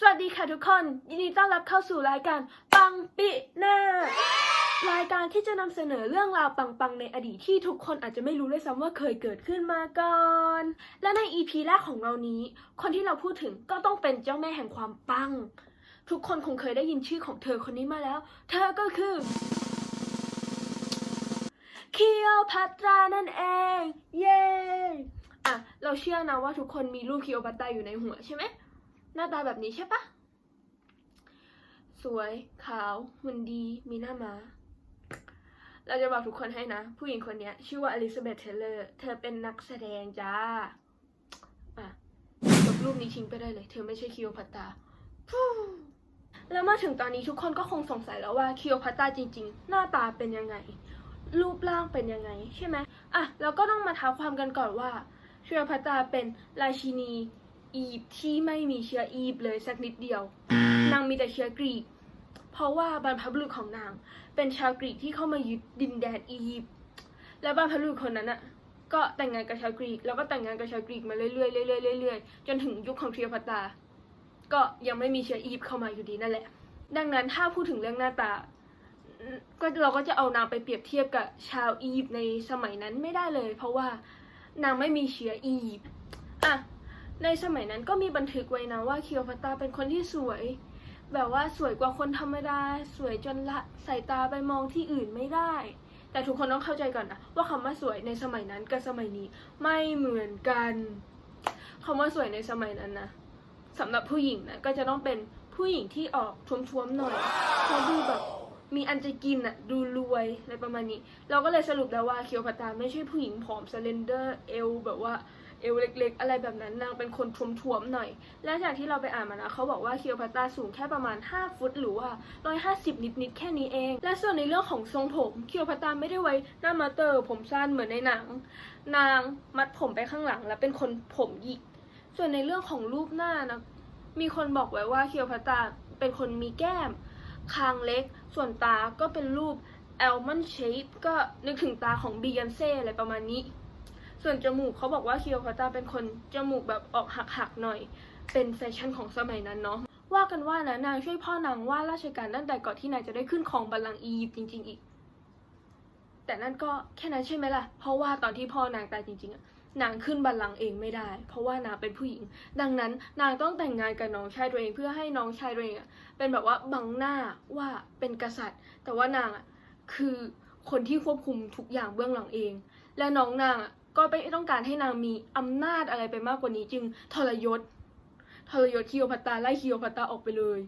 สวัสดีค่ะทุกคน ยินดีต้อนรับเข้าสู่รายการปังปิหน้ารายการที่จะนำเสนอเรื่องราวปังๆในอดีตที่ทุกคนอาจจะไม่รู้ด้วยซ้ำว่าเคยเกิดขึ้นมาก่อน และใน EP แรกของเรานี้ คนที่เราพูดถึงก็ต้องเป็นเจ้าแม่แห่งความปัง ทุกคนคงเคยได้ยินชื่อของเธอคนนี้มาแล้ว เธอก็คือคีโอพัตรานั่นเอง เย้อะเราเชื่อนะว่าทุกคนมีรูปคีโอพัตราอยู่ในหัวใช่ไหม หน้าตาแบบนี้ใช่ปะสวยขาวหุ่นดีมีหน้ามา้าเราจะบอกทุกคนให้นะ ผู้หญิงคนนี้ชื่อว่าอลิซาเบธเทเลอร์ เธอเป็นนักแสดงจ้าอะลบรูปนี้ทิ้งไปได้เลย เธอไม่ใช่คิโอพัตตาแล้วมาถึงตอนนี้ทุกคนก็คงสงสัยแล้วว่าคิโอพัตตาจริง ๆ หน้าตาเป็นยังไง รูปร่างเป็นยังไงใช่ไหมอะเราก็ต้องมาท้าความกันก่อนว่าคิโอพัตตาเป็นราชินี อียิปต์ที่ไม่มีเชื้ออียิปต์เลยสักนิดเดียว นางมีแต่เชื้อกรีก เพราะว่าบรรพบุรุษของนาง เป็นชาวกรีกที่เข้ามายึดดินแดนอียิปต์และบรรพบุรุษคนนั้นอะก็แต่งงานกับชาวกรีก แล้วก็แต่งงานกับชาวกรีกมาเรื่อยๆเรื่อยๆเรื่อยๆจนถึงยุคของคลีโอพัตราก็ยังไม่มีเชื้ออียิปต์เข้ามาอยู่ดีนั่นแหละ ดังนั้นถ้าพูดถึงเรื่องหน้าตาก็เราก็จะเอานางไปเปรียบเทียบกับชาวอียิปต์ในสมัยนั้นไม่ได้เลย เพราะว่านางไม่มีเชื้ออียิปต์อะ ในสมัยนั้นก็มีบันทึกไว้นะว่าคิโอพัตราเป็นคนที่สวย แบบว่าสวยกว่าคนธรรมดา สวยจนละสายตาไปมองที่อื่นไม่ได้ แต่ทุกคนต้องเข้าใจก่อนนะว่าคำว่าสวยในสมัยนั้นกับสมัยนี้ไม่เหมือนกันคำว่าสวยในสมัยนั้นนะสำหรับผู้หญิงนะก็จะต้องเป็นผู้หญิงที่ออกท้วมๆหน่อยเขาดูแบบมีอันจะกินอะดูรวยอะไรประมาณนี้ เราก็เลยสรุปแล้วว่าเคิโอพัตราไม่ใช่ผู้หญิงผอมสเลนเดอร์เอวแบบว่า เอวเล็กๆ อะไรแบบนั้นนางเป็นคนท้วมๆหน่อย และจากที่เราไปอ่านมานะเขาบอกว่าคิโอพัตราสูงแค่ประมาณ 5 ฟุต หรือว่า 150 นิดๆ แค่นี้เอง และส่วนในเรื่องของทรงผมคิโอพัตราไม่ได้ไว้หน้ามาเตอร์ ผมสั้นเหมือนในหนัง นางมัดผมไปข้างหลัง แล้วเป็นคนผมหยิก ส่วนในเรื่องของรูปหน้านะมีคนบอกไว้ว่าคิโอพัตราเป็นคนมีแก้ม คางเล็ก ส่วนตาก็เป็นรูป almond shape ก็นึกถึงตาของบียอนเซ่อะไรประมาณนี้ ส่วนจมูกเขาบอกว่าคิโอพัตาเป็นคนจมูกแบบออกหักๆหน่อย เป็นแฟชั่นของสมัยนั้นเนาะ ว่ากันว่านะนางช่วยพ่อนางว่าราชการตั้งแต่ก่อนที่นางจะได้ขึ้นครองบัลลังก์อียิปต์จริง ๆ อีก แต่นั่นก็แค่นั้นใช่ไหมล่ะ เพราะว่าตอนที่พ่อนางตายจริงๆอะนางขึ้นบัลลังก์เองไม่ได้ เพราะว่านางเป็นผู้หญิง ดังนั้นนางต้องแต่งงานกับน้องชายตัวเองเพื่อให้น้องชายตัวเองอะเป็นแบบว่าบังหน้าว่าเป็นกษัตริย์ แต่ว่านางอะคือคนที่ควบคุมทุกอย่างเบื้องหลังเอง และน้องนางอะ ก็ไม่ต้องการให้นางมีอำนาจอะไรไปมากกว่านี้จึงทรยศทรยศคิโอพัตตาไล่คิโอพัตตาออกไปเลย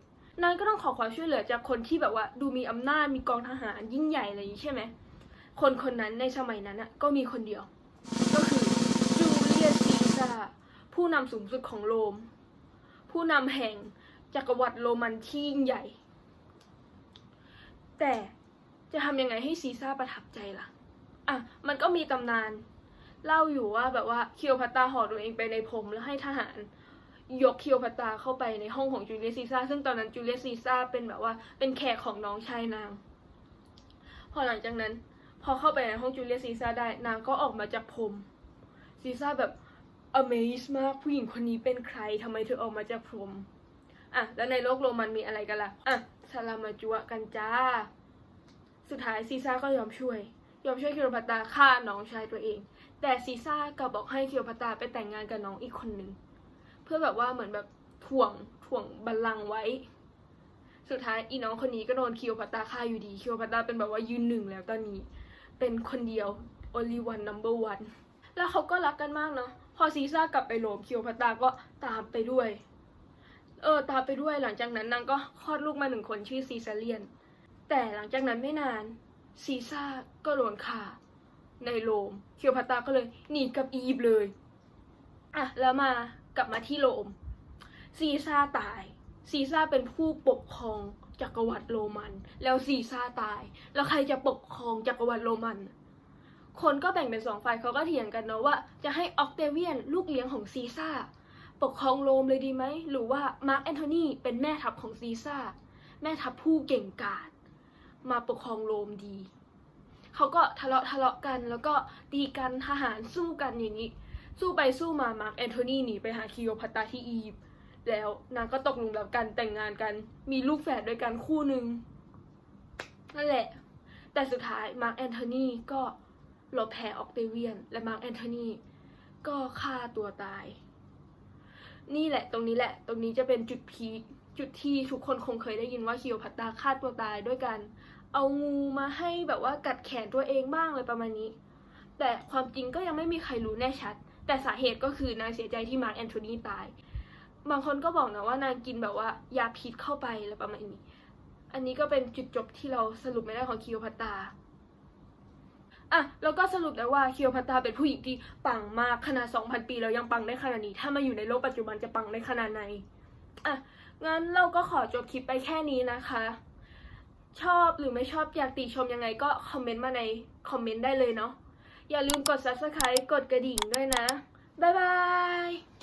นางก็ต้องขอความช่วยเหลือจากคนที่แบบว่าดูมีอำนาจมีกองทหารยิ่งใหญ่อะไรอย่างนี้ใช่ไหมคนคนนั้นในสมัยนั้นอะก็มีคนเดียว ก็คือจูเลียสซีซ่าผู้นำสูงสุดของโรม ผู้นำแห่งจักรวรรดิโรมันที่ยิ่งใหญ่ แต่จะทำยังไงให้ซีซ่าประทับใจล่ะ อะ มันก็มีตำนาน เล่าอยู่ว่าแบบว่าคิโอพัตตาห่อตัวเองไปในพรมแล้วให้ทหาร ยกคิโอพัตตาเข้าไปในห้องของจูเลียสซีซ่าซึ่งตอนนั้นจูเลียสซีซ่าเป็นแบบว่าเป็นแขกของน้องชายนาง พอหลังจากนั้น พอเข้าไปในห้องจูเลียสซีซ่าได้นางก็ออกมาจากพรมซีซ่าแบบ amaze มากผู้หญิงคนนี้เป็นใครทำไมเธอออกมาจากพรมอะแล้วในโลกโรมันมีอะไรกันล่ะอะสลามาจัวกันจ้า สุดท้ายซีซ่าก็ยอมช่วย ยอมช่วยคิโอพัตตาฆ่าน้องชายตัวเอง แต่ซีซ่ากลับบอกให้คิโอพัตาไปแต่งงานกับน้องอีกคนหนึ่งเพื่อแบบว่าเหมือนแบบถ่วงถ่วงบัลลังก์ไว้ สุดท้ายอีน้องคนนี้ก็โดนคิโอพัตาฆ่าอยู่ดีคิโอพัตาเป็นแบบว่ายืนหนึ่งแล้วตอนนี้ เป็นคนเดียว only one number one แล้วเขาก็รักกันมากเนาะพอซีซ่ากลับไปโรมคิโอพัตาก็ตามไปด้วย เออ ตามไปด้วยหลังจากนั้นนางก็คลอดลูกมาหนึ่งคนชื่อซีซาเลียน แต่หลังจากนั้นไม่นานซีซ่าก็โดนฆ่า ในโรมเคิโอพัตตาก็เลยหนีกับอียิปต์เลยอะแล้วมากลับมาที่โรมซีซ่าตาย ซีซ่าเป็นผู้ปกครองจักรวรรดิโรมัน แล้วซีซ่าตาย แล้วใครจะปกครองจักรวรรดิโรมัน คนก็แบ่งเป็นสองฝ่ายเขาก็เถียงกันเนาะว่าจะให้ออกเตเวียนลูกเลี้ยงของซีซ่าปกครองโรมเลยดีไหม หรือว่ามาร์กแอนโทนีเป็นแม่ทัพของซีซ่า แม่ทัพผู้เก่งกาจมาปกครองโรมดี เขาก็ทะเลาะทะเลาะกัน แล้วก็ตีกันทหารสู้กันอย่างนี้ สู้ไปสู้มามาร์กแอนโทนีหนีไปหาคิโอพัตตาที่อียิปต์แล้วนางก็ตกหลุมรักกันแต่งงานกัน มีลูกแฝดด้วยกันคู่หนึ่งนั่นแหละ แต่สุดท้ายมาร์กแอนโทนีก็ลบแพ้ออกเตเวียน และมาร์กแอนโทนีก็ฆ่าตัวตาย นี่แหละตรงนี้แหละ ตรงนี้จะเป็นจุดพีคจุดที่ทุกคนคงเคยได้ยินว่าคิโอพัตตาฆ่าตัวตายด้วยกัน เอางูมาให้แบบว่ากัดแขนตัวเองบ้างอะไรประมาณนี้ แต่ความจริงก็ยังไม่มีใครรู้แน่ชัด แต่สาเหตุก็คือนางเสียใจที่มาร์กแอนโทนีตาย บางคนก็บอกนะว่านางกินแบบว่ายาพิษเข้าไปอะไรประมาณนี้ อันนี้ก็เป็นจุดจบที่เราสรุปไม่ได้ของคิโอพัตตาอะแล้วก็สรุปได้ว่าคิโอพัตตาเป็นผู้หญิงที่ปังมากขนาด 2,000 ปีแล้วยังปังได้ขนาดนี้ ถ้ามาอยู่ในโลกปัจจุบันจะปังได้ขนาดไหนอะงั้นเราก็ขอจบคลิปไปแค่นี้นะคะ ชอบหรือไม่ชอบอยากติชมยังไงก็คอมเมนต์มาในคอมเมนต์ได้เลยเนาะอย่าลืมกด subscribe กดกระดิ่งด้วยนะ บ๊ายบาย